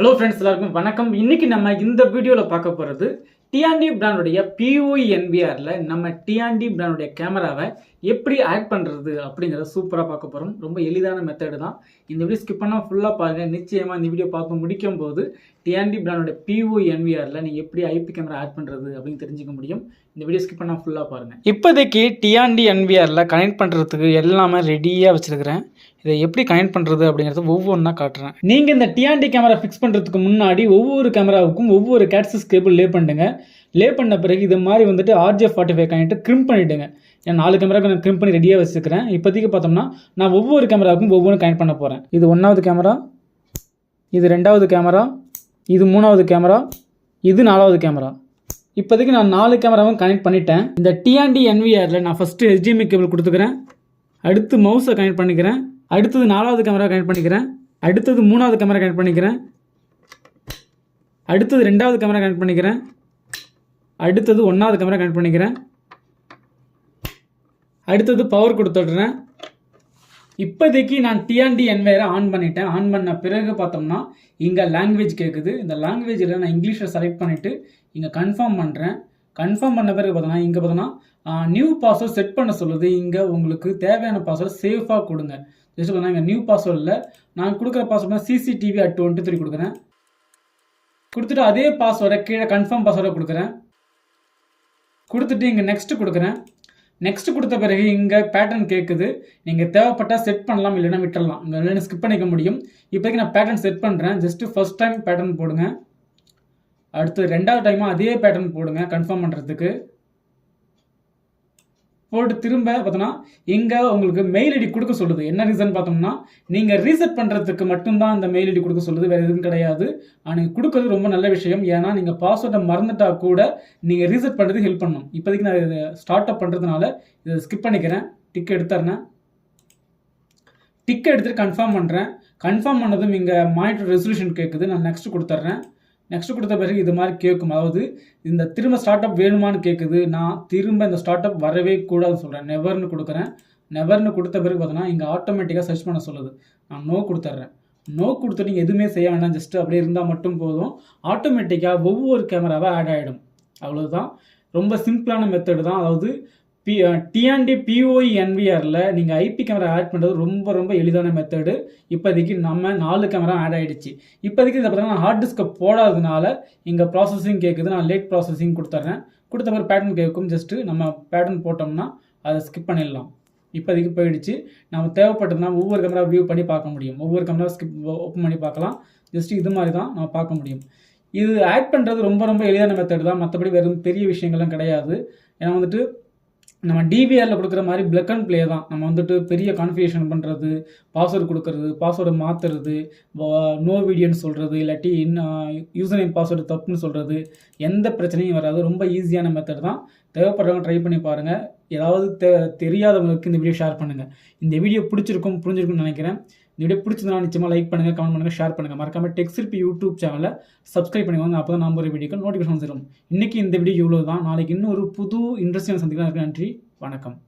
Hello friends எல்லாருக்கும் வணக்கம். இன்னைக்கு நம்ம இந்த வீடியோவில் பார்க்க போகிறது டிஆன்டி பிராண்டுடைய பிஓஇ என்பிஆரில் நம்ம டிஆன்டி பிராண்டுடைய கேமராவை எப்படி ஆட் பண்ணுறது அப்படிங்கிறத சூப்பராக பார்க்க போகிறோம் ரொம்ப எளிதான மெத்தடு தான். இந்த வீடியோ ஸ்கிப் பண்ணால் ஃபுல்லாக பாருங்கள் நிச்சயமாக இந்த வீடியோ பார்த்து முடிக்கும் போது டிஆன்டி பிராண்டுடைய பிஓஇ என்பிஆரில் நீங்கள் எப்படி ஐபி கேமரா ஆட் பண்ணுறது அப்படின்னு தெரிஞ்சுக்க முடியும். இந்த வீடியோ ஸ்கிப் பண்ணால் ஃபுல்லாக பாருங்கள் இப்போதைக்கு டிஆன்டி என்விஆரில் கனெக்ட் பண்ணுறதுக்கு எல்லாமே ரெடியாக வச்சுருக்கிறேன். இதை எப்படி கனெக்ட் பண்ணுறது அப்படிங்கிறத ஒவ்வொன்றா காட்டுறேன். நீங்கள் இந்த டிஆன்டி கேமரா ஃபிக்ஸ் பண்ணுறதுக்கு முன்னாடி ஒவ்வொரு கேமராவுக்கும் ஒவ்வொரு கேட்சஸ் கேபிள் லே பண்ணுங்க. லே பண்ண பிறகு இது மாதிரி வந்துட்டு ஆர்ஜே ஃபார்ட்டி ஃபைவ் கனெக்ட் க்ரிம் பண்ணிவிடுங்க ஏன் நாலு கேமராவுக்கு நான் க்ரிம் பண்ணி ரெடியாக வச்சுக்கிறேன் இப்போதைக்கு பார்த்தோம்னா நான் ஒவ்வொரு கேமராவுக்கும் ஒவ்வொன்றும் கனெக்ட் பண்ண போகிறேன் இது ஒன்றாவது கேமரா இது ரெண்டாவது கேமரா இது மூணாவது கேமரா இது நாலாவது கேமரா இப்போதைக்கு நான் நாலு கேமராவும் கனெக்ட் பண்ணிட்டேன். இந்த டிஆன்டி என்விஆரில் நான் ஃபஸ்ட்டு ஹெச்டிஎம்ஐ கேபிள் கொடுத்துக்கிறேன். அடுத்து மவுஸை கனெக்ட் பண்ணிக்கிறேன். அடுத்தது நாலாவது கேமரா கனெக்ட் பண்ணிக்கிறேன். அடுத்தது மூணாவது கேமரா கனெக்ட் பண்ணிக்கிறேன். அடுத்தது ரெண்டாவது கேமரா கனெக்ட் பண்ணிக்கிறேன். அடுத்தது ஒன்றாவது கேமரா கனெக்ட் பண்ணிக்கிறேன். அடுத்தது பவர் கொடுத்துட்றேன் இப்போதைக்கு நான் டிஆன்டி என்வேரை ஆன் பண்ணிட்டேன். ஆன் பண்ண பிறகு பார்த்தோம்னா இங்கே லாங்குவேஜ் கேட்குது இந்த லாங்குவேஜில் நான் இங்கிலீஷை செலக்ட் பண்ணிவிட்டு இங்கே கன்ஃபார்ம் பண்ணுறேன் கன்ஃபார்ம் பண்ண பிறகு பார்த்தோன்னா இங்கே பார்த்தோன்னா நியூ பாஸ்வேர்ட் செட் பண்ண சொல்லுது. இங்கே உங்களுக்கு தேவையான பாஸ்வேர்ட் சேஃபாக கொடுங்க. ஜஸ்ட் பார்த்தா இங்கே நியூ பாஸ்வேர்டில் நான் கொடுக்குற password CCTV at twenty three கொடுக்குறேன். கொடுத்துட்டு அதே பாஸ்வேர்டை கீழே கன்ஃபார்ம் பாஸ்வேர்டை கொடுக்குறேன். கொடுத்துட்டு இங்கே நெக்ஸ்ட் கொடுக்குறேன். நெக்ஸ்ட் கொடுத்த பிறகு இங்கே பேட்டர்ன் கேட்குது நீங்கள் தேவைப்பட்டால் செட் பண்ணலாம் இல்லைன்னா விட்டுடலாம் இங்கே ஸ்கிப் பண்ணிக்க முடியும். இப்போதைக்கு நான் பேட்டர்ன் செட் பண்ணுறேன் ஜஸ்ட்டு ஃபர்ஸ்ட் டைம் பேட்டர்ன் போடுங்க. அடுத்து ரெண்டாவது டைமாக அதே பேட்டர்ன் போடுங்க. கன்ஃபார்ம் பண்ணுறதுக்கு போட்டு திரும்ப பார்த்தோன்னா இங்கே உங்களுக்கு மெயில் ஐடி கொடுக்க சொல்லுது. என்ன ரீசன் பார்த்தோம்னா நீங்கள் ரீசெட் பண்ணுறதுக்கு மட்டும்தான் அந்த மெயில் ஐடி கொடுக்க சொல்லுது. வேறு எதுவும் கிடையாது. ஆனால் கொடுக்கறது ரொம்ப நல்ல விஷயம். ஏன்னா நீங்கள் பாஸ்வேர்டை மறந்துட்டா கூட நீங்கள் ரீசெட் பண்ணுறதுக்கு ஹெல்ப் பண்ணும். இப்போதைக்கு நான் இதை ஸ்டார்ட் அப் பண்ணுறதுனால இதை ஸ்கிப் பண்ணிக்கிறேன். டிக் எடுத்துறேன். டிக் எடுத்துட்டு கன்ஃபார்ம் பண்ணுறேன் கன்ஃபார்ம் பண்ணதும் இங்கே மானிட்டர் ரெசல்யூஷன் கேட்குது நான் நெக்ஸ்ட் கொடுத்துட்றேன் நெக்ஸ்ட் கொடுத்த பிறகு இது மாதிரி கேட்கும். அதாவது இந்த திரும்ப ஸ்டார்ட் அப் வேணுமான்னு கேட்குது நான் திரும்ப இந்த ஸ்டார்ட் அப் வரவே கூடாதுன்னு சொல்கிறேன் நெவர்னு கொடுக்குறேன். நெவர்னு கொடுத்த பிறகு பார்த்தோன்னா இங்கே ஆட்டோமேட்டிக்காக சர்ச் பண்ண சொல்லுது. நான் நோ கொடுத்துட்றேன். நோ கொடுத்து நீங்கள் எதுவுமே செய்ய வேண்டாம் ஜஸ்ட் அப்படியே இருந்தால் மட்டும் போதும். ஆட்டோமேட்டிக்காக ஒவ்வொரு கேமராவாக ஆட் ஆகிடும் அவ்வளோதான் ரொம்ப சிம்பிளான மெத்தடு தான். அதாவது பி டிஆன்டி பிஓஇ என்விஆரில் நீங்கள் ஐபி கேமரா ஆட் பண்ணுறது ரொம்ப ரொம்ப எளிதான மெத்தடு இப்போதைக்கு நம்ம நாலு கேமரா ஆட் ஆகிடுச்சு இப்போதைக்கு இதை பார்த்தீங்கன்னா ஹார்ட் டிஸ்கை போடாததுனால இங்கே ப்ராசஸிங் கேட்குது நான் லேட் ப்ராசஸிங் கொடுத்துட்றேன் கொடுத்த மாதிரி பேட்டர்ன் கேட்கும் ஜஸ்ட்டு நம்ம பேட்டர்ன் போட்டோம்னா அதை ஸ்கிப் பண்ணிடலாம். இப்போதைக்கு போயிடுச்சு. நம்ம தேவைப்பட்டதுனா ஒவ்வொரு கேமரா வியூ பண்ணி பார்க்க முடியும். ஒவ்வொரு கேமரா ஸ்கிப் ஓப்பன் பண்ணி பார்க்கலாம். ஜஸ்ட் இது மாதிரி தான் நம்ம பார்க்க முடியும். இது ஆட் பண்ணுறது ரொம்ப ரொம்ப எளிதான மெத்தட் தான். மற்றபடி வெறும் பெரிய விஷயங்கள்லாம் கிடையாது. ஏன்னா வந்துட்டு நம்ம டிவிஆரில் கொடுக்குற மாதிரி பிளக் அண்ட் ப்ளே தான். நம்ம வந்துட்டு பெரிய கான்ஃபிகேஷன் பண்ணுறது பாஸ்வேர்டு கொடுக்கறது பாஸ்வேர்டை மாற்றுறது நோ வீடியோன்னு சொல்கிறது இல்லாட்டி யூசர் நேம் பாஸ்வேர்டு தப்புன்னு சொல்கிறது எந்த பிரச்சனையும் வராது. ரொம்ப ஈஸியான மெத்தட் தான். தேவைப்படுறவங்க ட்ரை பண்ணி பாருங்கள் ஏதாவது தெ தெரியாதவங்களுக்கு இந்த வீடியோ ஷேர் பண்ணுங்கள் இந்த வீடியோ பிடிச்சிருக்கும் புரிஞ்சிருக்கும்னு நினைக்கிறேன். இந்த வீடியோ பிடிச்சதுனா நிச்சயமாக லைக் பண்ணுங்கள் கமெண்ட் பண்ணுங்கள் ஷேர் பண்ணுங்கள் மறக்காமல் டெக்ஸ்டில்பி யூடியூப் சேனலை சப்ஸ்கிரைப் பண்ணிக்கோங்க. அப்போ தான் நம்ம ஒரு வீடியோக்கு நோட்டிஃபிகேஷன் வந்துடும் இன்றைக்கி இந்த வீடியோ இவ்வளோ தான் நாளைக்கு இன்னும் ஒரு புது இன்ட்ரெஸ்டிங் சந்திக்கலாம் நன்றி. வணக்கம்.